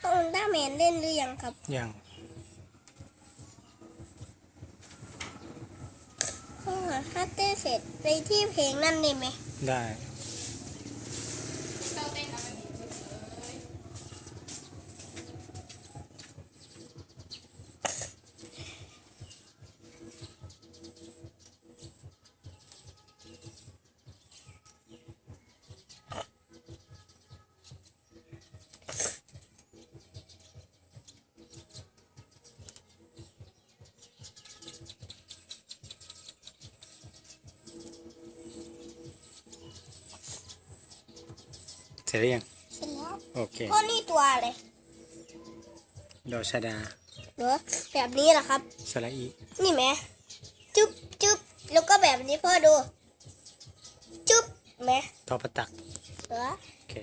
พ่ออุลตร้าแมนเล่นหรือยังครับ ยังพ่อถ้าเต้นเสร็จไปที่เพลงนั่นได้ไหม ได้ ร็จหรือยังเสร็จแล้วโอเคพ่อนี่ตัวอะไรดอกชะดาเหรอแบบนี้เหรอครับสระอีนี่ไหมจุ๊บจุ๊บแล้วก็แบบนี้พ่อดู จุ๊บไหมทอประตักเหรอโอเค